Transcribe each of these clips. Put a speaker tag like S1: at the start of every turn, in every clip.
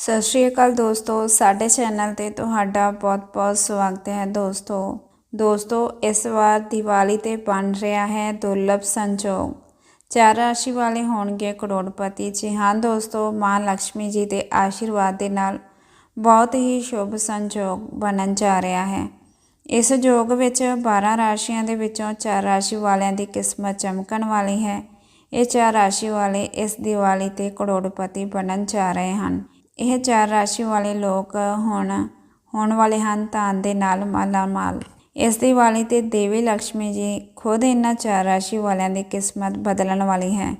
S1: ਸਤਿ ਸ਼੍ਰੀ ਅਕਾਲ ਦੋਸਤੋ, ਸਾਡੇ ਚੈਨਲ ਤੇ ਤੁਹਾਡਾ ਬਹੁਤ-ਬਹੁਤ ਸਵਾਗਤ ਹੈ ਦੋਸਤੋ। ਦੋਸਤੋ, ਇਸ ਵਾਰ ਦੀਵਾਲੀ ਤੇ ਬਣ ਰਿਹਾ ਹੈ ਦੁਰਲਭ ਸੰਜੋਗ। ਚਾਰ ਰਾਸ਼ੀ ਵਾਲੇ ਹੋਣਗੇ ਕਰੋੜਪਤੀ ਜੀ। ਹਾਂ ਦੋਸਤੋ, ਮਾਂ ਲక్ష్ਮੀ ਜੀ ਦੇ ਆਸ਼ੀਰਵਾਦ ਦੇ ਨਾਲ ਬਹੁਤ ਹੀ ਸ਼ੁਭ ਸੰਜੋਗ ਬਣਨ ਜਾ ਰਿਹਾ ਹੈ। ਇਸ ਯੋਗ ਵਿੱਚ 12 ਰਾਸ਼ੀਆਂ ਦੇ ਵਿੱਚੋਂ ਚਾਰ ਰਾਸ਼ੀ ਵਾਲਿਆਂ ਦੀ ਕਿਸਮਤ ਚਮਕਣ ਵਾਲੀ ਹੈ। ਇਹ ਚਾਰ ਰਾਸ਼ੀ ਵਾਲੇ ਇਸ ਦੀਵਾਲੀ ਤੇ ਕਰੋੜਪਤੀ ਬਣਨ ਜਾ ਰਹੇ ਹਨ। ਇਹ ਚਾਰ ਰਾਸ਼ੀ ਵਾਲੇ ਲੋਕ ਹੁਣ, ਹੋਣ ਵਾਲੇ ਹਨ ਧਨ ਦੇ ਨਾਲ ਮਾਲਾ ਮਾਲ। ਇਸ ਦੀਵਾਲੀ ਤੇ ਦੇਵੀ ਲక్ష్ਮੀ ਜੀ ਖੁਦ ਇਹਨਾਂ ਚਾਰ ਰਾਸ਼ੀ ਵਾਲਿਆਂ ਦੀ ਕਿਸਮਤ ਬਦਲਣ ਵਾਲੀ ਹੈ।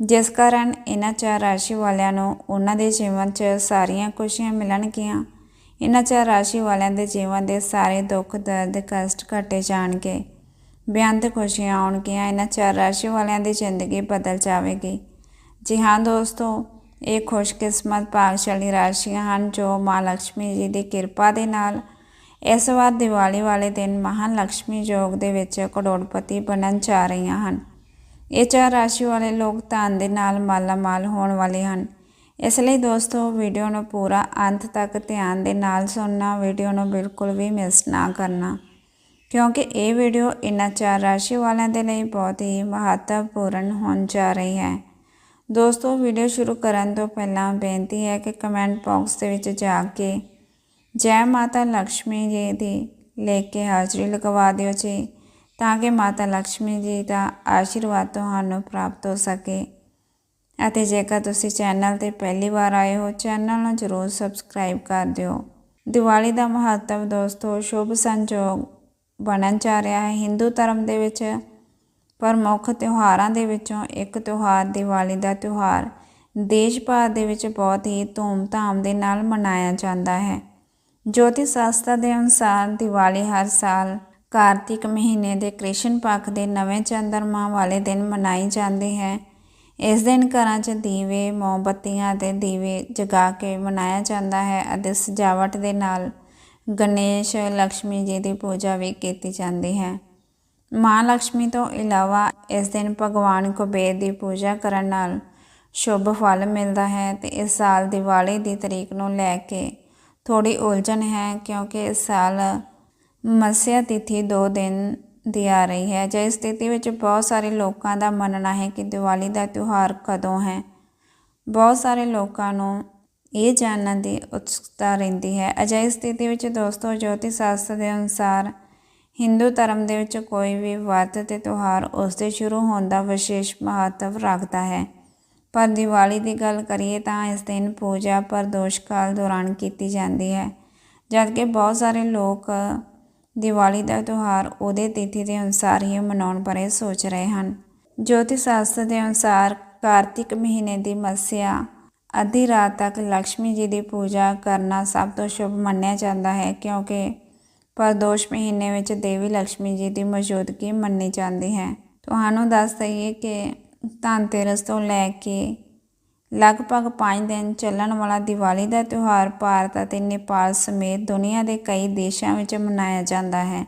S1: ਜਿਸ ਕਾਰਨ ਇਹਨਾਂ ਚਾਰ ਰਾਸ਼ੀ ਵਾਲਿਆਂ ਨੂੰ ਉਹਨਾਂ ਦੇ ਜੀਵਨ 'ਚ ਸਾਰੀਆਂ ਖੁਸ਼ੀਆਂ ਮਿਲਣਗੀਆਂ। ਇਹਨਾਂ ਚਾਰ ਰਾਸ਼ੀ ਵਾਲਿਆਂ ਦੇ ਜੀਵਨ ਦੇ ਸਾਰੇ ਦੁੱਖ, ਦਰਦ, ਕਸ਼ਟ ਘਟੇ ਜਾਣਗੇ। ਬੇਅੰਤ ਖੁਸ਼ੀਆਂ ਆਉਣਗੀਆਂ, ਇਹਨਾਂ ਚਾਰ ਰਾਸ਼ੀ ਵਾਲਿਆਂ ਦੀ ਜ਼ਿੰਦਗੀ ਬਦਲ ਜਾਵੇਗੀ। ਜੀ ਹਾਂ ਦੋਸਤੋ ਇਹ ਖੁਸ਼ਕਿਸਮਤ ਭਾਗਸ਼ਾਲੀ ਰਾਸ਼ੀਆਂ ਹਨ ਜੋ ਮਾਂ ਲక్ష్ਮੀ ਜੀ ਦੀ ਕਿਰਪਾ ਦੇ ਨਾਲ ਇਸ ਵਾਰ ਦੀਵਾਲੀ ਵਾਲੇ ਦਿਨ ਮਹਾਂ ਲక్ష్ਮੀ ਯੋਗ ਦੇ ਵਿੱਚ ਕਰੋੜਪਤੀ ਬਣਨ ਜਾ ਰਹੀਆਂ ਹਨ। ਇਹ ਚਾਰ ਰਾਸ਼ੀ ਵਾਲੇ ਲੋਕ ਧਨ ਦੇ ਨਾਲ ਮਾਲਾਮਾਲ ਹੋਣ ਵਾਲੇ ਹਨ। ਇਸ ਲਈ ਦੋਸਤੋ, ਵੀਡੀਓ ਨੂੰ ਪੂਰਾ ਅੰਤ ਤੱਕ ਧਿਆਨ ਦੇ ਨਾਲ ਸੁਣਨਾ, ਵੀਡੀਓ ਨੂੰ ਬਿਲਕੁਲ ਵੀ ਮਿਸ ਨਾ ਕਰਨਾ, ਕਿਉਂਕਿ ਇਹ ਵੀਡੀਓ ਇਨ੍ਹਾਂ ਚਾਰ ਰਾਸ਼ੀ ਵਾਲਿਆਂ ਦੇ ਲਈ ਬਹੁਤ ਹੀ ਮਹੱਤਵਪੂਰਨ ਹੋਣ ਜਾ ਰਹੀ ਹੈ। ਦੋਸਤੋ ਵੀਡੀਓ ਸ਼ੁਰੂ ਕਰਨ ਤੋਂ ਪਹਿਲਾਂ ਬੇਨਤੀ ਹੈ ਕਿ ਕਮੈਂਟ ਬਾਕਸ ਦੇ ਵਿੱਚ ਜਾ ਕੇ ਜੈ ਮਾਤਾ ਲక్ష్ਮੀ ਜੀ ਦੀ ਲੈ ਕੇ ਹਾਜ਼ਰੀ ਲਗਵਾ ਦਿਓ ਜੀ, ਤਾਂ ਕਿ ਮਾਤਾ ਲక్ష్ਮੀ ਜੀ ਦਾ ਆਸ਼ੀਰਵਾਦ ਤੁਹਾਨੂੰ ਪ੍ਰਾਪਤ ਹੋ ਸਕੇ। ਅਤੇ ਜੇਕਰ ਤੁਸੀਂ ਚੈਨਲ ਤੇ ਪਹਿਲੀ ਵਾਰ ਆਏ ਹੋ, ਚੈਨਲ ਨੂੰ ਜ਼ਰੂਰ ਸਬਸਕ੍ਰਾਈਬ ਕਰ ਦਿਓ। ਦੀਵਾਲੀ ਦਾ ਮਹੱਤਵ ਦੋਸਤੋ, ਸ਼ੁਭ ਸੰਜੋਗ ਬਣਨ ਜਾ ਰਿਹਾ ਹੈ ਹਿੰਦੂ ਧਰਮ ਦੇ ਵਿੱਚ। ਪ੍ਰਮੁੱਖ ਤਿਉਹਾਰਾਂ ਦੇ ਵਿੱਚੋਂ ਇੱਕ ਤਿਉਹਾਰ ਦੀਵਾਲੀ ਦਾ ਤਿਉਹਾਰ ਦੇਸ਼ ਭਰ ਦੇ ਵਿੱਚ ਬਹੁਤ ਹੀ ਧੂਮਧਾਮ ਦੇ ਨਾਲ ਮਨਾਇਆ ਜਾਂਦਾ ਹੈ। ਜੋਤਿਸ਼ ਸ਼ਾਸਤਰ ਦੇ ਅਨੁਸਾਰ ਦੀਵਾਲੀ ਹਰ ਸਾਲ ਕਾਰਤਿਕ ਮਹੀਨੇ ਦੇ ਕ੍ਰਿਸ਼ਨ ਪੱਖ ਦੇ ਨਵੇਂ ਚੰਦਰਮਾ ਵਾਲੇ ਦਿਨ ਮਨਾਈ ਜਾਂਦੀ ਹੈ। ਇਸ ਦਿਨ ਘਰਾਂ 'ਚ ਦੀਵੇ, ਮੋਮਬੱਤੀਆਂ ਅਤੇ ਦੀਵੇ ਜਗਾ ਕੇ ਮਨਾਇਆ ਜਾਂਦਾ ਹੈ ਅਤੇ ਸਜਾਵਟ ਦੇ ਨਾਲ ਗਣੇਸ਼ ਲక్ష్ਮੀ ਜੀ ਦੀ ਪੂਜਾ ਵੀ ਕੀਤੀ ਜਾਂਦੀ ਹੈ। ਮਾਂ ਲక్ష్ਮੀ ਤੋਂ ਇਲਾਵਾ ਇਸ ਦਿਨ ਭਗਵਾਨ ਕੁਬੇਰ ਦੀ ਪੂਜਾ ਕਰਨ ਨਾਲ ਸ਼ੁਭ ਫਲ ਮਿਲਦਾ ਹੈ ਤੇ ਇਸ ਸਾਲ ਦੀਵਾਲੀ ਦੀ ਤਰੀਕ ਨੂੰ ਲੈ ਕੇ ਥੋੜੀ ਉਲਝਣ ਹੈ ਕਿਉਂਕਿ ਇਸ ਸਾਲ ਮਸਿਆ ਤਿਥੀ 2 ਦਿਨ ਦੀ ਆ ਰਹੀ ਹੈ ਜਿਸ ਸਥਿਤੀ ਵਿੱਚ ਬਹੁਤ ਸਾਰੇ ਲੋਕਾਂ ਦਾ ਮੰਨਣਾ ਹੈ ਕਿ ਦੀਵਾਲੀ ਦਾ ਤਿਉਹਾਰ ਕਦੋਂ ਹੈ। ਬਹੁਤ ਸਾਰੇ ਲੋਕਾਂ ਨੂੰ ਇਹ ਜਾਣਨ ਦੀ ਉਤਸੁਕਤਾ ਰਹਿੰਦੀ ਹੈ। ਅਜਿਹੀ ਸਥਿਤੀ ਵਿੱਚ ਦੋਸਤੋ ਜੋਤੀ ਸ਼ਾਸਤਰ ਦੇ ਅਨੁਸਾਰ ਹਿੰਦੂ ਧਰਮ ਦੇ ਵਿੱਚ ਕੋਈ ਵੀ ਵਰਤ ਤੇ ਤਿਉਹਾਰ ਉਸ ਦੇ ਸ਼ੁਰੂ ਹੋਣ ਦਾ ਵਿਸ਼ੇਸ਼ ਮਹੱਤਵ ਰੱਖਦਾ ਹੈ। ਪਰ ਦੀਵਾਲੀ ਦੀ ਗੱਲ ਕਰੀਏ ਤਾਂ ਇਸ ਦਿਨ ਪੂਜਾ ਪ੍ਰਦੋਸ਼ ਕਾਲ ਦੌਰਾਨ ਕੀਤੀ ਜਾਂਦੀ ਹੈ, ਜਦਕਿ ਬਹੁਤ ਸਾਰੇ ਲੋਕ ਦੀਵਾਲੀ ਦਾ ਤਿਉਹਾਰ ਉਹਦੇ ਤਿਥੀ ਦੇ ਅਨੁਸਾਰ ਹੀ ਮਨਾਉਣ ਬਾਰੇ ਸੋਚ ਰਹੇ ਹਨ। ਜੋਤਿਸ਼ ਸ਼ਾਸਤਰ ਦੇ ਅਨੁਸਾਰ ਕਾਰਤਿਕ ਮਹੀਨੇ ਦੀ ਮੱਸਿਆ ਅੱਧੀ ਰਾਤ ਤੱਕ ਲక్ష్ਮੀ ਜੀ ਦੀ ਪੂਜਾ ਕਰਨਾ ਸਭ ਤੋਂ ਸ਼ੁਭ ਮੰਨਿਆ ਜਾਂਦਾ ਹੈ, ਕਿਉਂਕਿ ਪਰ ਦੋਸ਼ ਮਹੀਨੇ ਵਿੱਚ ਦੇਵੀ ਲక్ష్ਮੀ ਜੀ ਦੀ ਮੌਜੂਦਗੀ ਮੰਨੀ ਜਾਂਦੀ ਹੈ। ਤੁਹਾਨੂੰ ਦੱਸ ਦਈਏ ਕਿ ਧਨਤੇਰਸ ਤੋਂ ਲੈ ਕੇ ਲਗਭਗ 5 ਦਿਨ ਚੱਲਣ ਵਾਲਾ ਦੀਵਾਲੀ ਦਾ ਤਿਉਹਾਰ ਭਾਰਤ ਅਤੇ ਨੇਪਾਲ ਸਮੇਤ ਦੁਨੀਆ ਦੇ ਕਈ ਦੇਸ਼ਾਂ ਵਿੱਚ ਮਨਾਇਆ ਜਾਂਦਾ ਹੈ।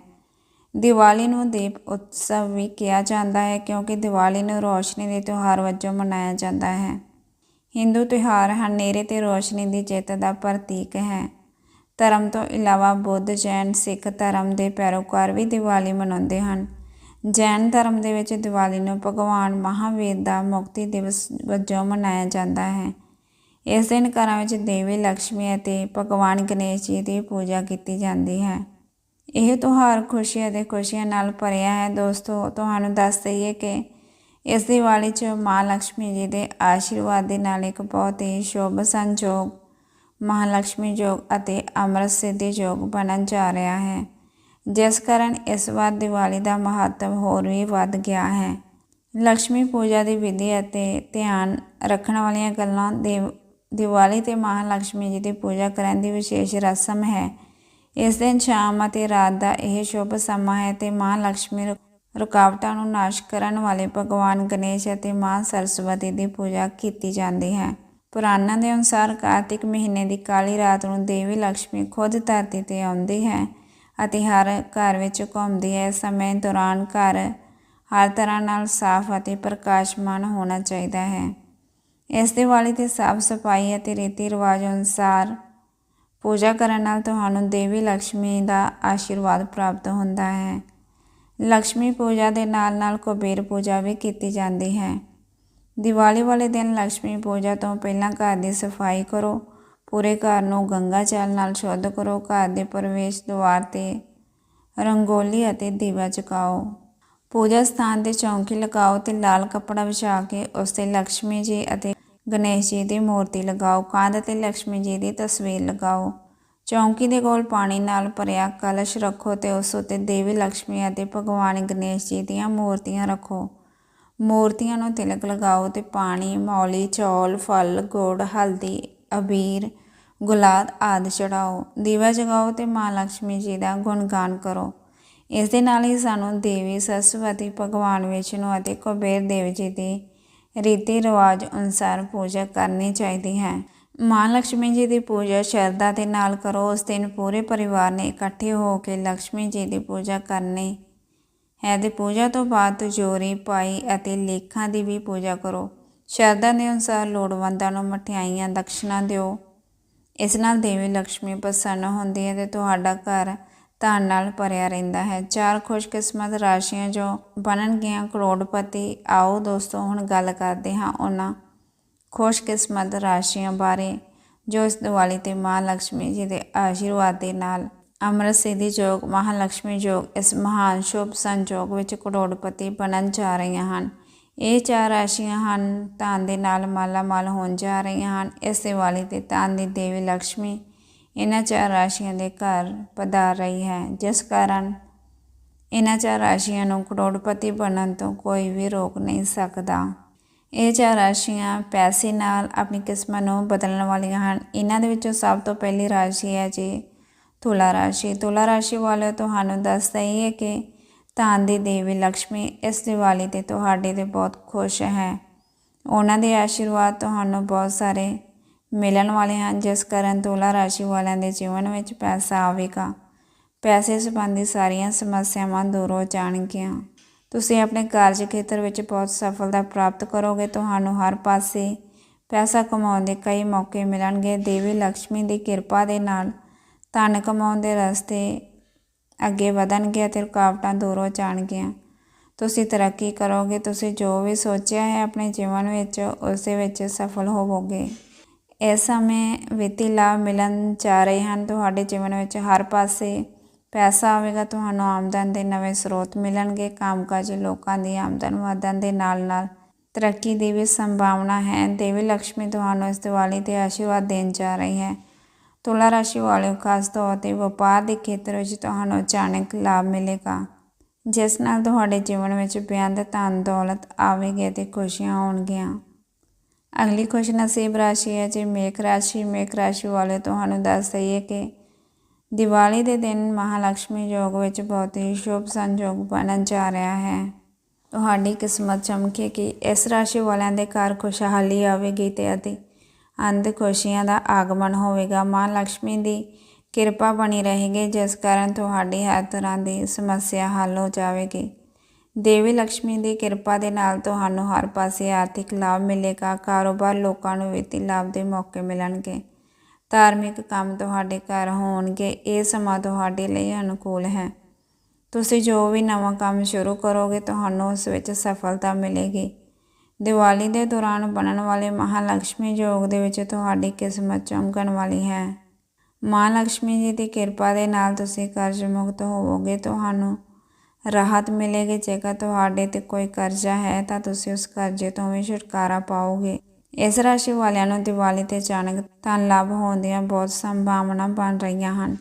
S1: ਦੀਵਾਲੀ ਨੂੰ ਦੀਪ ਉਤਸਵ ਵੀ ਕਿਹਾ ਜਾਂਦਾ ਹੈ ਕਿਉਂਕਿ ਦੀਵਾਲੀ ਨੂੰ ਰੋਸ਼ਨੀ ਦੇ ਤਿਉਹਾਰ ਵਜੋਂ ਮਨਾਇਆ ਜਾਂਦਾ ਹੈ। ਹਿੰਦੂ ਤਿਉਹਾਰ ਹਨੇਰੇ ਤੇ ਰੋਸ਼ਨੀ ਦੀ ਜਿੱਤ ਦਾ ਪ੍ਰਤੀਕ ਹੈ। ਧਰਮ ਤੋਂ ਇਲਾਵਾ ਬੁੱਧ, ਜੈਨ, ਸਿੱਖ ਧਰਮ ਦੇ ਪੈਰੋਕਾਰ ਵੀ ਦੀਵਾਲੀ ਮਨਾਉਂਦੇ ਹਨ। ਜੈਨ ਧਰਮ ਦੇ ਵਿੱਚ ਦੀਵਾਲੀ ਨੂੰ ਭਗਵਾਨ ਮਹਾਵੀਰ ਦਾ ਮੁਕਤੀ ਦਿਵਸ ਵਜੋਂ ਮਨਾਇਆ ਜਾਂਦਾ ਹੈ। ਇਸ ਦਿਨ ਘਰਾਂ ਵਿੱਚ ਦੇਵੀ ਲక్ష్ਮੀ ਅਤੇ ਭਗਵਾਨ ਗਣੇਸ਼ ਜੀ ਦੀ ਪੂਜਾ ਕੀਤੀ ਜਾਂਦੀ ਹੈ। ਇਹ ਤਿਉਹਾਰ ਖੁਸ਼ੀ ਅਤੇ ਖੁਸ਼ੀਆਂ ਨਾਲ ਭਰਿਆ ਹੈ। ਦੋਸਤੋ, ਤੁਹਾਨੂੰ ਦੱਸ ਦਈਏ ਕਿ ਇਸ ਦੀਵਾਲੀ 'ਚ ਮਾਂ ਲక్ష్ਮੀ ਜੀ ਦੇ ਆਸ਼ੀਰਵਾਦ ਦੇ ਨਾਲ ਇੱਕ ਬਹੁਤ ਹੀ ਸ਼ੁਭ ਸੰਜੋਗ ਮਹਾਲక్ష్ਮੀ ਯੋਗ ਅਤੇ ਅਮਰਤ ਸਿੱਧੀ ਯੋਗ ਬਣਨ ਜਾ ਰਿਹਾ ਹੈ। ਜਿਸ ਕਾਰਨ ਇਸ ਵਾਰ ਦੀਵਾਲੀ ਦਾ ਮਹੱਤਵ ਹੋਰ ਵੀ ਵੱਧ ਗਿਆ ਹੈ। ਲక్ష్ਮੀ ਪੂਜਾ ਦੀ ਵਿਧੀ ਅਤੇ ਧਿਆਨ ਰੱਖਣ ਵਾਲੀਆਂ ਗੱਲਾਂ ਦੇ ਦੀਵਾਲੀ ਤੇ ਮਹਾਲక్ష్ਮੀ ਜੀ ਦੀ ਪੂਜਾ ਕਰਨ ਦੀ ਵਿਸ਼ੇਸ਼ ਰਸਮ ਹੈ। ਇਸ ਦਿਨ ਸ਼ਾਮ ਅਤੇ ਰਾਤ ਦਾ ਇਹ ਸ਼ੁਭ ਸਮਾਂ ਹੈ ਤੇ ਮਹਾਲక్ష్ਮੀ ਰੁਕਾਵਟਾਂ ਨੂੰ ਨਾਸ਼ ਕਰਨ ਵਾਲੇ ਭਗਵਾਨ ਗਣੇਸ਼ ਅਤੇ ਮਾਂ ਸਰਸਵਤੀ ਦੀ ਪੂਜਾ ਕੀਤੀ ਜਾਂਦੀ ਹੈ। ਪੁਰਾਣਾਂ ਦੇ ਅਨੁਸਾਰ ਕਾਰਤਿਕ ਮਹੀਨੇ ਦੀ ਕਾਲੀ ਰਾਤ ਨੂੰ ਦੇਵੀ ਲక్ష్ਮੀ ਖੁਦ ਧਰਤੀ ਤੇ ਆਉਂਦੀ ਹੈ ਅਤੇ ਹਰ ਘਰ ਵਿੱਚ ਘੁੰਮਦੀ ਹੈ। ਸਮੇਂ ਦੌਰਾਨ ਘਰ ਹਰ ਤਰ੍ਹਾਂ ਨਾਲ ਸਾਫ਼ ਅਤੇ ਪ੍ਰਕਾਸ਼ਮਾਨ ਹੋਣਾ ਚਾਹੀਦਾ ਹੈ। ਇਸ ਦੀਵਾਲੀ ਤੇ ਸਾਫ਼ ਸਫ਼ਾਈ ਅਤੇ ਰੀਤੀ ਰਿਵਾਜ ਅਨੁਸਾਰ ਪੂਜਾ ਕਰਨ ਨਾਲ ਤੁਹਾਨੂੰ ਦੇਵੀ ਲక్ష్ਮੀ ਦਾ ਆਸ਼ੀਰਵਾਦ ਪ੍ਰਾਪਤ ਹੁੰਦਾ ਹੈ। ਲక్ష్ਮੀ ਪੂਜਾ ਦੇ ਨਾਲ ਨਾਲ ਕੁਬੇਰ ਪੂਜਾ ਵੀ ਕੀਤੀ ਜਾਂਦੀ ਹੈ। ਦੀਵਾਲੀ ਵਾਲੇ ਦਿਨ ਲక్ష్ਮੀ ਪੂਜਾ ਤੋਂ ਪਹਿਲਾਂ ਘਰ ਦੀ ਸਫ਼ਾਈ ਕਰੋ। ਪੂਰੇ ਘਰ ਨੂੰ ਗੰਗਾ ਜਲ ਨਾਲ ਸ਼ੁੱਧ ਕਰੋ। ਘਰ ਦੇ ਪ੍ਰਵੇਸ਼ ਦੁਆਰ ਤੇ ਰੰਗੋਲੀ ਅਤੇ ਦੀਵਾ ਚਕਾਓ। ਪੂਜਾ ਸਥਾਨ ਤੇ ਚੌਂਕੀ ਲਗਾਓ ਤੇ ਲਾਲ ਕੱਪੜਾ ਵਿਛਾ ਕੇ ਉਸ ਤੇ ਲక్ష్ਮੀ ਜੀ ਅਤੇ ਗਣੇਸ਼ ਜੀ ਦੀ ਮੂਰਤੀ ਲਗਾਓ। ਕੰਧ ਤੇ ਲక్ష్ਮੀ ਜੀ ਦੀ ਤਸਵੀਰ ਲਗਾਓ। ਚੌਂਕੀ ਦੇ ਕੋਲ ਪਾਣੀ ਨਾਲ ਭਰਿਆ ਕਲਸ਼ ਰੱਖੋ ਤੇ ਉਸ ਉੱਤੇ ਦੇਵੀ ਲక్ష్ਮੀ ਅਤੇ ਭਗਵਾਨ ਗਣੇਸ਼ ਜੀ ਦੀਆਂ ਮੂਰਤੀਆਂ ਰੱਖੋ। ਮੂਰਤੀਆਂ ਨੂੰ ਤਿਲਕ ਲਗਾਓ ਤੇ ਪਾਣੀ, ਮੌਲੀ, ਚੌਲ, ਫਲ, ਗੁੜ, ਹਲਦੀ, ਅਬੀਰ ਗੁਲਾਬ ਆਦਿ ਚੜਾਓ। ਦੀਵਾ ਜਗਾਓ ਤੇ ਮਾਂ ਲక్ష్ਮੀ ਜੀ ਦਾ ਗੁਣਗਾਨ ਕਰੋ। ਇਸ ਦੇ ਨਾਲ ਹੀ ਸਾਨੂੰ ਦੇਵੀ ਸਰਸਵਤੀ ਭਗਵਾਨ ਵਿਸ਼ਨੂੰ ਅਤੇ ਕੁਬੇਰ ਦੇਵ ਜੀ ਦੀ ਰੀਤੀ ਰਿਵਾਜ ਅਨੁਸਾਰ ਪੂਜਾ ਕਰਨੀ ਚਾਹੀਦੀ ਹੈ। ਮਾਂ ਲక్ష్ਮੀ ਜੀ ਦੀ ਪੂਜਾ ਸ਼ਰਧਾ ਦੇ ਨਾਲ ਕਰੋ। ਉਸ ਦਿਨ ਪੂਰੇ ਪਰਿਵਾਰ ਨੇ ਇਕੱਠੇ ਹੋ ਕੇ ਲక్ష్ਮੀ ਜੀ ਦੀ ਪੂਜਾ ਕਰਨੀ ਹੈ ਤੇ ਪੂਜਾ ਤੋਂ ਬਾਅਦ ਤਜੋਰੀ, ਪਾਈ ਅਤੇ ਲੇਖਾਂ ਦੀ ਵੀ ਪੂਜਾ ਕਰੋ। ਸ਼ਰਧਾ ਦੇ ਅਨੁਸਾਰ ਲੋੜਵੰਦਾਂ ਨੂੰ ਮਠਿਆਈਆਂ, ਦਕਸ਼ਨਾ ਦਿਓ। ਇਸ ਨਾਲ ਦੇਵੀ ਲక్ష్ਮੀ ਪ੍ਰਸੰਨ ਹੁੰਦੀ ਹੈ ਤੇ ਤੁਹਾਡਾ ਘਰ ਧਨ ਨਾਲ ਭਰਿਆ ਰਹਿੰਦਾ ਹੈ। ਚਾਰ ਖੁਸ਼ਕਿਸਮਤ ਰਾਸ਼ੀਆਂ ਜੋ ਬਣਨਗੀਆਂ, ਕਰੋੜਪਤੀ, ਆਓ ਦੋਸਤੋ, ਹੁਣ ਗੱਲ ਕਰਦੇ ਹਾਂ ਉਹਨਾਂ ਖੁਸ਼ਕਿਸਮਤ ਰਾਸ਼ੀਆਂ ਬਾਰੇ, ਜੋ ਇਸ ਦੀਵਾਲੀ ਤੇ ਮਾਂ ਲక్ష్ਮੀ ਜੀ ਦੇ ਆਸ਼ੀਰਵਾਦ ਦੇ ਨਾਲ ਅੰਮ੍ਰਿਤਸਰ ਦੀ ਯੋਗ ਮਹਾਲక్ష్ਮੀ ਯੋਗ ਇਸ ਮਹਾਨ ਸ਼ੁਭ ਸੰਯੋਗ ਵਿੱਚ ਕਰੋੜਪਤੀ ਬਣਨ ਜਾ ਰਹੀਆਂ ਹਨ। ਇਹ ਚਾਰ ਰਾਸ਼ੀਆਂ ਹਨ, ਧਨ ਦੇ ਨਾਲ ਮਾਲਾ ਮਾਲ ਹੋਣ ਜਾ ਰਹੀਆਂ ਹਨ। ਇਸ ਦਿਵਾਲੀ ਤੇ ਧਨ ਦੀ ਦੇਵੀ ਲక్ష్ਮੀ ਇਹਨਾਂ ਚਾਰ ਰਾਸ਼ੀਆਂ ਦੇ ਘਰ ਪਧਾਰ ਰਹੀ ਹੈ, ਜਿਸ ਕਾਰਨ ਇਹਨਾਂ ਚਾਰ ਰਾਸ਼ੀਆਂ ਨੂੰ ਕਰੋੜਪਤੀ ਬਣਨ ਤੋਂ ਕੋਈ ਵੀ ਰੋਕ ਨਹੀਂ ਸਕਦਾ। ਇਹ ਚਾਰ ਰਾਸ਼ੀਆਂ ਪੈਸੇ ਨਾਲ ਆਪਣੀ ਕਿਸਮਤ ਨੂੰ ਬਦਲਣ ਵਾਲੀਆਂ ਹਨ। ਇਹਨਾਂ ਦੇ ਵਿੱਚੋਂ ਸਭ ਤੋਂ ਪਹਿਲੀ ਰਾਸ਼ੀ ਹੈ ਜੀ ਤੁਲਾ ਰਾਸ਼ੀ ਤੁਲਾ ਰਾਸ਼ੀ ਵਾਲੇ ਤੁਹਾਨੂੰ ਦੱਸਦਾ ਹੀ ਹੈ ਕਿ ਧਨ ਦੀ ਦੇਵੀ ਲక్ష్ਮੀ ਇਸ ਦੀਵਾਲੀ ਤੇ ਤੁਹਾਡੇ ਤੇ ਬਹੁਤ ਖੁਸ਼ ਹੈ ਉਹਨਾਂ ਦੇ ਆਸ਼ੀਰਵਾਦ ਤੁਹਾਨੂੰ ਬਹੁਤ ਸਾਰੇ ਮਿਲਣ ਵਾਲੇ ਹਨ ਜਿਸ ਕਾਰਨ ਤੁਲਾ ਰਾਸ਼ੀ ਵਾਲਿਆਂ ਦੇ ਜੀਵਨ ਵਿੱਚ ਪੈਸਾ ਆਵੇਗਾ ਪੈਸੇ ਸੰਬੰਧੀ ਸਾਰੀਆਂ ਸਮੱਸਿਆਵਾਂ ਦੂਰ ਹੋ ਜਾਣਗੀਆਂ ਤੁਸੀਂ ਆਪਣੇ ਕਾਰਜ ਖੇਤਰ ਵਿੱਚ ਬਹੁਤ ਸਫਲਤਾ ਪ੍ਰਾਪਤ ਕਰੋਗੇ ਤੁਹਾਨੂੰ ਹਰ ਪਾਸੇ ਪੈਸਾ ਕਮਾਉਣ ਦੇ ਕਈ ਮੌਕੇ ਮਿਲਣਗੇ ਦੇਵੀ ਲక్ష్ਮੀ ਦੀ ਕਿਰਪਾ ਦੇ ਨਾਲ ਧਨ ਕਮਾਉਣ ਦੇ ਰਸਤੇ ਅੱਗੇ ਵਧਣਗੇ ਅਤੇ ਰੁਕਾਵਟਾਂ ਦੂਰ ਹੋ ਜਾਣਗੀਆਂ। ਤੁਸੀਂ ਤਰੱਕੀ ਕਰੋਗੇ, ਤੁਸੀਂ ਜੋ ਵੀ ਸੋਚਿਆ ਹੈ ਆਪਣੇ ਜੀਵਨ ਵਿੱਚ, ਉਸ ਵਿੱਚ ਸਫਲ ਹੋਵੋਗੇ। ਇਸ ਸਮੇਂ ਵਿੱਤੀ ਲਾਭ ਮਿਲਣ ਜਾ ਰਹੇ ਹਨ। ਤੁਹਾਡੇ ਜੀਵਨ ਵਿੱਚ ਹਰ ਪਾਸੇ ਪੈਸਾ ਆਵੇਗਾ, ਤੁਹਾਨੂੰ ਆਮਦਨ ਦੇ ਨਵੇਂ ਸਰੋਤ ਮਿਲਣਗੇ। ਕੰਮਕਾਜੀ ਲੋਕਾਂ ਦੀ ਆਮਦਨ ਵਧਣ ਦੇ ਨਾਲ ਨਾਲ ਤਰੱਕੀ ਦੀ ਵੀ ਸੰਭਾਵਨਾ ਹੈ। ਦੇਵੀ ਲక్ష్ਮੀ ਤੁਹਾਨੂੰ ਇਸ ਦੀਵਾਲੀ ਤੇ ਆਸ਼ੀਰਵਾਦ ਦੇਣ ਜਾ ਰਹੀ ਹੈ। ਤੁਲਾ ਰਾਸ਼ੀ ਵਾਲਿਓ ਖਾਸ ਤੌਰ ਤੇ ਵਪਾਰ ਦੇ ਖੇਤਰ ਵਿੱਚ ਤੁਹਾਨੂੰ ਅਚਾਨਕ ਲਾਭ ਮਿਲੇਗਾ ਜਿਸ ਨਾਲ ਤੁਹਾਡੇ ਜੀਵਨ ਵਿੱਚ ਬੇਅੰਤ ਧਨ ਦੌਲਤ ਆਵੇਗੀ ਅਤੇ ਖੁਸ਼ੀਆਂ ਹੋਣਗੀਆਂ ਅਗਲੀ ਖੁਸ਼ ਨਸੀਬ ਰਾਸ਼ੀ ਹੈ ਜੀ ਮੇਖ ਰਾਸ਼ੀ ਮੇਖ ਰਾਸ਼ੀ ਵਾਲੇ ਤੁਹਾਨੂੰ ਦੱਸ ਦਈਏ ਕਿ ਦੀਵਾਲੀ ਦੇ ਦਿਨ ਮਹਾਲక్ష్ਮੀ ਯੋਗ ਵਿੱਚ ਬਹੁਤ ਹੀ ਸ਼ੁਭ ਸੰਯੋਗ ਬਣਨ ਜਾ ਰਿਹਾ ਹੈ ਤੁਹਾਡੀ ਕਿਸਮਤ ਚਮਕੇਗੀ ਇਸ ਰਾਸ਼ੀ ਵਾਲਿਆਂ ਦੇ ਘਰ ਖੁਸ਼ਹਾਲੀ ਆਵੇਗੀ ਤੇ ਅਤੇ ਅੰਧ ਖੁਸ਼ੀਆਂ ਦਾ ਆਗਮਨ ਹੋਵੇਗਾ। ਮਾਂ ਲక్ష్ਮੀ ਦੀ ਕਿਰਪਾ ਬਣੀ ਰਹੇਗੀ, ਜਿਸ ਕਾਰਨ ਤੁਹਾਡੀ ਹਰ ਤਰ੍ਹਾਂ ਦੀ ਸਮੱਸਿਆ ਹੱਲ ਹੋ ਜਾਵੇਗੀ। ਦੇਵੀ ਲక్ష్ਮੀ ਦੀ ਕਿਰਪਾ ਦੇ ਨਾਲ ਤੁਹਾਨੂੰ ਹਰ ਪਾਸੇ ਆਰਥਿਕ ਲਾਭ ਮਿਲੇਗਾ, ਕਾਰੋਬਾਰ ਲੋਕਾਂ ਨੂੰ ਵਿੱਤੀ ਲਾਭ ਦੇ ਮੌਕੇ ਮਿਲਣਗੇ। ਧਾਰਮਿਕ ਕੰਮ ਤੁਹਾਡੇ ਘਰ ਹੋਣਗੇ, ਇਹ ਸਮਾਂ ਤੁਹਾਡੇ ਲਈ ਅਨੁਕੂਲ ਹੈ। ਤੁਸੀਂ ਜੋ ਵੀ ਨਵਾਂ ਕੰਮ ਸ਼ੁਰੂ ਕਰੋਗੇ, ਤੁਹਾਨੂੰ ਉਸ ਵਿੱਚ ਸਫਲਤਾ ਮਿਲੇਗੀ। ਦੀਵਾਲੀ ਦੇ ਦੌਰਾਨ ਬਣਨ ਵਾਲੇ ਮਹਾਲక్ష్ਮੀ ਯੋਗ ਦੇ ਵਿੱਚ ਤੁਹਾਡੀ ਕਿਸਮਤ ਚਮਕਣ ਵਾਲੀ ਹੈ। ਮਾਂ ਲక్ష్ਮੀ ਜੀ ਦੀ ਕਿਰਪਾ ਦੇ ਨਾਲ ਤੁਸੀਂ ਕਰਜ਼ ਮੁਕਤ ਹੋਵੋਗੇ, ਤੁਹਾਨੂੰ ਰਾਹਤ ਮਿਲੇਗੀ। ਜੇਕਰ ਤੁਹਾਡੇ ਤੇ ਕੋਈ ਕਰਜ਼ਾ ਹੈ ਤਾਂ ਤੁਸੀਂ ਉਸ ਕਰਜ਼ੇ ਤੋਂ ਵੀ ਛੁਟਕਾਰਾ ਪਾਓਗੇ। ਇਸ ਰਾਸ਼ੀ ਵਾਲਿਆਂ ਨੂੰ ਦੀਵਾਲੀ ਤੇ ਅਚਾਨਕ ਧਨ ਲਾਭ ਹੋਣ ਦੀਆਂ ਬਹੁਤ ਸੰਭਾਵਨਾ ਬਣ ਰਹੀਆਂ ਹਨ।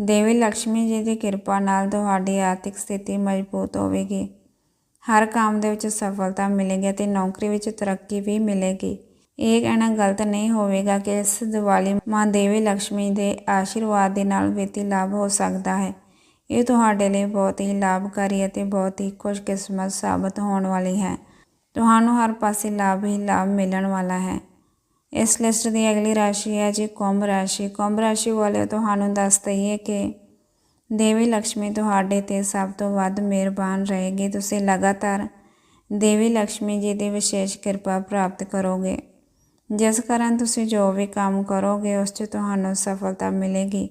S1: ਦੇਵੀ ਲక్ష్ਮੀ ਜੀ ਦੀ ਕਿਰਪਾ ਨਾਲ ਤੁਹਾਡੀ ਆਰਥਿਕ ਸਥਿਤੀ ਮਜ਼ਬੂਤ ਹੋਵੇਗੀ। ਹਰ ਕੰਮ ਦੇ ਵਿੱਚ ਸਫਲਤਾ ਮਿਲੇਗੀ ਤੇ ਨੌਕਰੀ ਵਿੱਚ ਤਰੱਕੀ ਵੀ ਮਿਲੇਗੀ। ਇਹ ਕਹਿਣਾ ਗਲਤ ਨਹੀਂ ਹੋਵੇਗਾ ਕਿ ਇਸ ਦੀਵਾਲੀ ਮਾਂ ਦੇਵੀ ਲక్ష్ਮੀ ਦੇ ਆਸ਼ੀਰਵਾਦ ਦੇ ਨਾਲ ਵਿੱਤੀ ਲਾਭ ਹੋ ਸਕਦਾ ਹੈ। ਇਹ ਤੁਹਾਡੇ ਲਈ ਬਹੁਤ ਹੀ ਲਾਭਕਾਰੀ ਅਤੇ ਬਹੁਤ ਹੀ ਖੁਸ਼ਕਿਸਮਤ ਸਾਬਤ ਹੋਣ ਵਾਲੀ ਹੈ। ਤੁਹਾਨੂੰ ਹਰ ਪਾਸੇ ਲਾਭ ਹੀ ਲਾਭ ਮਿਲਣ ਵਾਲਾ ਹੈ। ਇਸ ਲਿਸਟ ਦੀ ਅਗਲੀ ਰਾਸ਼ੀ ਹੈ ਜੀ ਕੁੰਭ ਰਾਸ਼ੀ। ਕੁੰਭ ਰਾਸ਼ੀ ਵਾਲੇ ਤੁਹਾਨੂੰ ਦੱਸ ਦਈਏ ਕਿ ਦੇਵੀ ਲక్ష్ਮੀ ਤੁਹਾਡੇ ਤੇ ਸਭ ਤੋਂ ਵੱਧ ਮਿਹਰਬਾਨ ਰਹੇਗੀ। ਤੁਸੀਂ ਲਗਾਤਾਰ ਦੇਵੀ ਲక్ష్ਮੀ ਜੀ ਦੀ ਵਿਸ਼ੇਸ਼ ਕਿਰਪਾ ਪ੍ਰਾਪਤ ਕਰੋਗੇ। ਜਿਸ ਕਾਰਨ ਤੁਸੀਂ ਜੋ ਵੀ ਕੰਮ ਕਰੋਗੇ, ਉਸ 'ਚ ਤੁਹਾਨੂੰ ਸਫਲਤਾ ਮਿਲੇਗੀ।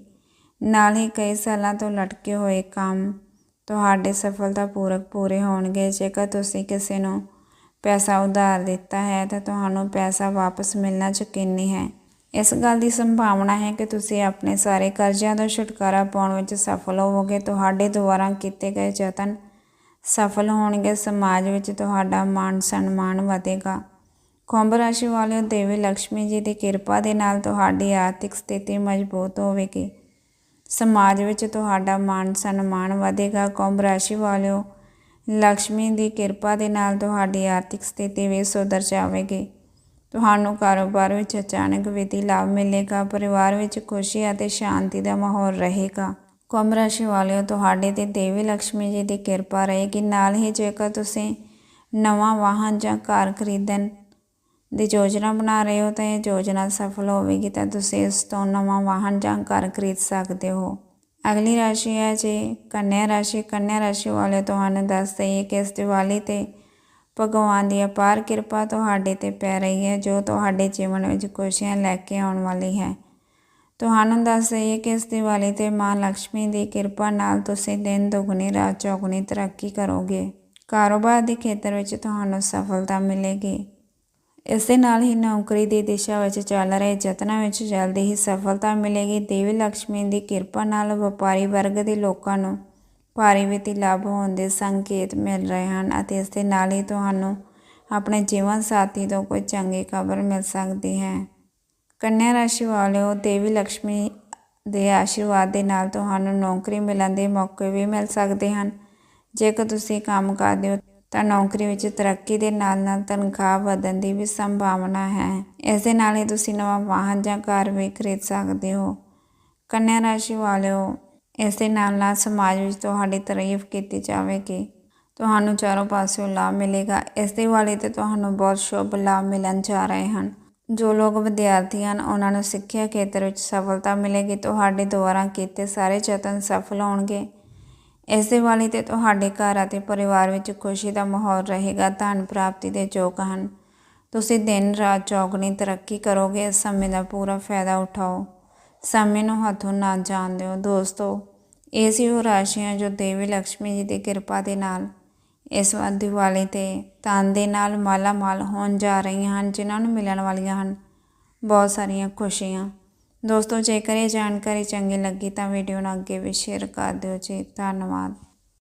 S1: ਨਾਲ ਹੀ ਕਈ ਸਾਲਾਂ ਤੋਂ ਲਟਕੇ ਹੋਏ ਕੰਮ ਤੁਹਾਡੇ ਸਫਲਤਾ ਸਫਲਤਾਪੂਰਕ ਪੂਰੇ ਹੋਣਗੇ। ਜੇਕਰ ਤੁਸੀਂ ਕਿਸੇ ਨੂੰ ਪੈਸਾ ਉਧਾਰ ਦਿੱਤਾ ਹੈ, ਤਾਂ ਤੁਹਾਨੂੰ ਪੈਸਾ ਵਾਪਸ ਮਿਲਣਾ ਯਕੀਨੀ ਹੈ। ਇਸ ਗੱਲ ਦੀ ਸੰਭਾਵਨਾ ਹੈ ਕਿ ਤੁਸੀਂ ਆਪਣੇ ਸਾਰੇ ਕਰਜ਼ਿਆਂ ਤੋਂ ਛੁਟਕਾਰਾ ਪਾਉਣ ਵਿੱਚ ਸਫਲ ਹੋਵੋਗੇ। ਤੁਹਾਡੇ ਦੁਆਰਾ ਕੀਤੇ ਗਏ ਯਤਨ ਸਫਲ ਹੋਣਗੇ। ਸਮਾਜ ਵਿੱਚ ਤੁਹਾਡਾ ਮਾਣ ਸਨਮਾਨ ਵਧੇਗਾ। ਕੁੰਭ ਰਾਸ਼ੀ ਵਾਲਿਓ, ਦੇਵੀ ਲక్ష్ਮੀ ਜੀ ਦੀ ਕਿਰਪਾ ਦੇ ਨਾਲ ਤੁਹਾਡੀ ਆਰਥਿਕ ਸਥਿਤੀ ਮਜ਼ਬੂਤ ਹੋਵੇਗੀ। ਸਮਾਜ ਵਿੱਚ ਤੁਹਾਡਾ ਮਾਣ ਸਨਮਾਨ ਵਧੇਗਾ। ਕੁੰਭ ਰਾਸ਼ੀ ਵਾਲਿਓ ਲక్ష్ਮੀ ਦੀ ਕਿਰਪਾ ਦੇ ਨਾਲ ਤੁਹਾਡੀ ਆਰਥਿਕ ਸਥਿਤੀ ਵੀ ਸੁਧਰ ਜਾਵੇਗੀ। ਤੁਹਾਨੂੰ ਕਾਰੋਬਾਰ ਵਿੱਚ ਅਚਾਨਕ ਵਿੱਤੀ ਲਾਭ ਮਿਲੇਗਾ, ਪਰਿਵਾਰ ਵਿੱਚ ਖੁਸ਼ੀ ਅਤੇ ਸ਼ਾਂਤੀ ਦਾ ਮਾਹੌਲ ਰਹੇਗਾ। ਕੁੰਭ ਰਾਸ਼ੀ ਵਾਲਿਓ, ਤੁਹਾਡੇ ਤੇ ਦੇਵੀ ਲక్ష్ਮੀ ਜੀ ਦੀ ਕਿਰਪਾ ਰਹੇਗੀ। ਨਾਲ ਹੀ ਜੇਕਰ ਤੁਸੀਂ ਨਵਾਂ ਵਾਹਨ ਜਾਂ ਕਾਰ ਖਰੀਦਣ ਦੀ ਯੋਜਨਾ ਬਣਾ ਰਹੇ ਹੋ, ਤਾਂ ਇਹ ਯੋਜਨਾ ਸਫਲ ਹੋਵੇਗੀ, ਤਾਂ ਤੁਸੀਂ ਇਸ ਤੋਂ ਨਵਾਂ ਵਾਹਨ ਜਾਂ ਕਾਰ ਖਰੀਦ ਸਕਦੇ ਹੋ। ਅਗਲੀ ਰਾਸ਼ੀ ਹੈ ਜੀ, ਕੰਨਿਆ ਰਾਸ਼ੀ। ਕੰਨਿਆ ਰਾਸ਼ੀ ਵਾਲੇ ਤੁਹਾਨੂੰ ਦੱਸ ਦਈਏ ਕਿ ਇਸ ਦੀਵਾਲੀ ਤੇ ਭਗਵਾਨ ਦੀ ਅਪਾਰ ਕਿਰਪਾ ਤੁਹਾਡੇ ਤੇ ਪੈ ਰਹੀ ਹੈ, ਜੋ ਤੁਹਾਡੇ ਜੀਵਨ ਵਿੱਚ ਖੁਸ਼ੀਆਂ ਲੈ ਕੇ ਆਉਣ ਵਾਲੀ ਹੈ। ਤੁਹਾਨੂੰ ਦੱਸ ਰਹੀ ਕਿ ਇਸ ਦੀਵਾਲੀ ਤੇ ਮਾਂ ਲక్ష్ਮੀ ਦੀ ਕਿਰਪਾ ਨਾਲ ਤੁਸੀਂ ਦਿਨ ਦੁਗਣੀ, ਰਾਤ ਚੌਗਣੀ ਤਰੱਕੀ ਕਰੋਗੇ। ਕਾਰੋਬਾਰ ਦੇ ਖੇਤਰ ਵਿੱਚ ਤੁਹਾਨੂੰ ਸਫਲਤਾ ਮਿਲੇਗੀ। ਇਸ ਦੇ ਨਾਲ ਹੀ ਨੌਕਰੀ ਦੀ ਦਿਸ਼ਾ ਵਿੱਚ ਚੱਲ ਰਹੇ ਯਤਨਾਂ ਵਿੱਚ ਜਲਦੀ ਹੀ ਸਫਲਤਾ ਮਿਲੇਗੀ। ਦੇਵੀ ਲక్ష్ਮੀ ਦੀ ਕਿਰਪਾ ਨਾਲ ਵਪਾਰੀ ਵਰਗ ਦੇ ਲੋਕਾਂ ਨੂੰ ਭਾਰੀ ਵਿੱਤੀ ਲਾਭ ਹੋਣ ਦੇ ਸੰਕੇਤ ਮਿਲ ਰਹੇ ਹਨ ਅਤੇ ਇਸ ਦੇ ਨਾਲ ਹੀ ਤੁਹਾਨੂੰ ਆਪਣੇ ਜੀਵਨ ਸਾਥੀ ਤੋਂ ਕੋਈ ਚੰਗੀ ਖਬਰ ਮਿਲ ਸਕਦੀ ਹੈ। ਕੰਨਿਆ ਰਾਸ਼ੀ ਵਾਲਿਓ, ਦੇਵੀ ਲక్ష్ਮੀ ਦੇ ਆਸ਼ੀਰਵਾਦ ਦੇ ਨਾਲ ਤੁਹਾਨੂੰ ਨੌਕਰੀ ਮਿਲਣ ਦੇ ਮੌਕੇ ਵੀ ਮਿਲ ਸਕਦੇ ਹਨ। ਜੇਕਰ ਤੁਸੀਂ ਕੰਮ ਕਰਦੇ ਹੋ, ਤਾਂ ਨੌਕਰੀ ਵਿੱਚ ਤਰੱਕੀ ਦੇ ਨਾਲ ਨਾਲ ਤਨਖਾਹ ਵਧਣ ਦੀ ਵੀ ਸੰਭਾਵਨਾ ਹੈ। ਇਸ ਦੇ ਨਾਲ ਹੀ ਤੁਸੀਂ ਨਵਾਂ ਵਾਹਨ ਜਾਂ ਕਾਰ ਵੀ ਖਰੀਦ ਸਕਦੇ ਹੋ। ਕੰਨਿਆ ਰਾਸ਼ੀ ਵਾਲਿਓ ਇਸ ਦੇ ਨਾਲ ਨਾਲ ਸਮਾਜ ਵਿੱਚ ਤੁਹਾਡੀ ਤਾਰੀਫ ਕੀਤੀ ਜਾਵੇਗੀ। ਤੁਹਾਨੂੰ ਚਾਰੋਂ ਪਾਸਿਓਂ ਲਾਭ ਮਿਲੇਗਾ। ਇਸ ਦੇ ਵਾਲੇ ਤੇ ਤੁਹਾਨੂੰ ਬਹੁਤ ਸ਼ੁਭ ਲਾਭ ਮਿਲਣ ਜਾ ਰਹੇ ਹਨ। ਜੋ ਲੋਕ ਵਿਦਿਆਰਥੀ ਹਨ, ਉਹਨਾਂ ਨੂੰ ਸਿੱਖਿਆ ਖੇਤਰ ਵਿੱਚ ਸਫਲਤਾ ਮਿਲੇਗੀ। ਤੁਹਾਡੇ ਦੁਆਰਾ ਕੀਤੇ ਸਾਰੇ ਯਤਨ ਸਫਲ ਹੋਣਗੇ। ਇਸ ਦੇ ਵਾਲੀ ਤੇ ਤੁਹਾਡੇ ਘਰ ਅਤੇ ਪਰਿਵਾਰ ਵਿੱਚ ਖੁਸ਼ੀ ਦਾ ਮਾਹੌਲ ਰਹੇਗਾ। ਧਨ ਪ੍ਰਾਪਤੀ ਦੇ ਯੋਗ ਹਨ। ਤੁਸੀਂ ਦਿਨ ਰਾਤ ਚੌਗਣੀ ਤਰੱਕੀ ਕਰੋਗੇ। ਇਸ ਸਮੇਂ ਦਾ ਪੂਰਾ ਫਾਇਦਾ ਉਠਾਓ। ਸਮੇਂ ਨੂੰ ਹੱਥੋਂ ਨਾ ਜਾਣ ਦਿਓ ਦੋਸਤੋ। ਇਹ ਸੀ ਉਹ ਰਾਸ਼ੀਆਂ ਜੋ ਦੇਵੀ ਲక్ష్ਮੀ ਜੀ ਦੀ ਕਿਰਪਾ ਦੇ ਨਾਲ ਇਸ ਵਾਰ ਦੀਵਾਲੀ ਤੇ ਤਨ ਦੇ ਨਾਲ ਮਾਲਾ ਮਾਲ ਹੋਣ ਜਾ ਰਹੀਆਂ ਹਨ, ਜਿਨ੍ਹਾਂ ਨੂੰ ਮਿਲਣ ਵਾਲੀਆਂ ਹਨ। ਬਹੁਤ ਸਾਰੀਆਂ ਖੁਸ਼ੀਆਂ। ਦੋਸਤੋ, ਜੇਕਰ ਇਹ ਜਾਣਕਾਰੀ ਚੰਗੀ ਲੱਗੀ ਤਾਂ ਵੀਡੀਓ ਨੂੰ ਅੱਗੇ ਵੀ ਸ਼ੇਅਰ ਕਰ ਦਿਓ ਜੀ। ਧੰਨਵਾਦ।